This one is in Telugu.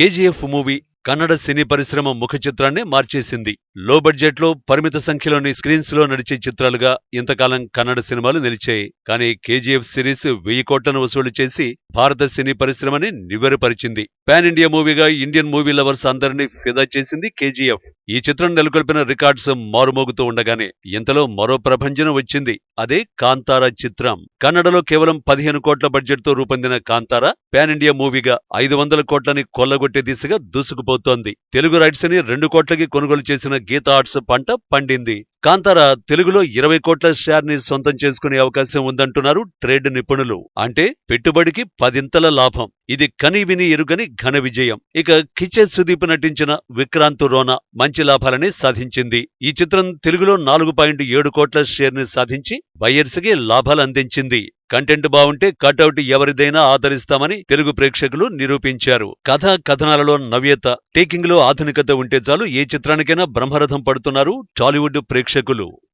కేజీఎఫ్ మూవీ కన్నడ సినీ పరిశ్రమ ముఖ చిత్రాన్ని మార్చేసింది. లో బడ్జెట్లో పరిమిత సంఖ్యలోని స్క్రీన్స్లో నడిచే చిత్రాలుగా ఇంతకాలం కన్నడ సినిమాలు నిలిచాయి. కానీ కేజీఎఫ్ సిరీస్ వెయ్యి కోట్లను వసూలు చేసి భారత సినీ పరిశ్రమని నివ్వెరపరిచింది. పాన్ ఇండియా మూవీగా ఇండియన్ మూవీ లవర్స్ అందరినీ ఫిదా చేసింది కేజీఎఫ్. ఈ చిత్రం నెలకొల్పిన రికార్డ్స్ మారుమోగుతూ ఉండగానే ఇంతలో మరో ప్రభంజనం వచ్చింది. అదే కాంతారా చిత్రం. కన్నడలో కేవలం పదిహేను కోట్ల బడ్జెట్తో రూపొందిన కాంతారా పాన్ ఇండియా మూవీగా ఐదు వందల కోట్లని కొల్లగొట్టే దిశగా దూసుకుపోతోంది. తెలుగు రైట్స్ని రెండు కోట్లకి కొనుగోలు చేసిన గీతా ఆర్ట్స్ పంట పండింది. కాంతార తెలుగులో ఇరవై కోట్ల షేర్ని సొంతం చేసుకునే అవకాశం ఉందంటున్నారు ట్రేడ్ నిపుణులు. అంటే పెట్టుబడికి పదింతల లాభం. ఇది కని విని ఎరుగని ఘన విజయం. ఇక కిచెన్ సుదీప్ నటించిన విక్రాంత్ రోనా మంచి లాభాలని సాధించింది. ఈ చిత్రం తెలుగులో నాలుగు పాయింట్ ఏడు కోట్ల షేర్ని సాధించి బయ్యర్స్కి లాభాలు అందించింది. కంటెంట్ బాగుంటే కటౌట్ ఎవరిదైనా ఆదరిస్తామని తెలుగు ప్రేక్షకులు నిరూపించారు. కథ కథనాలలో నవ్యత టేకింగ్లో ఆధునికత ఉంటే చాలు ఏ చిత్రానికైనా బ్రహ్మరథం పడుతున్నారు టాలీవుడ్ ప్రేక్షకులు.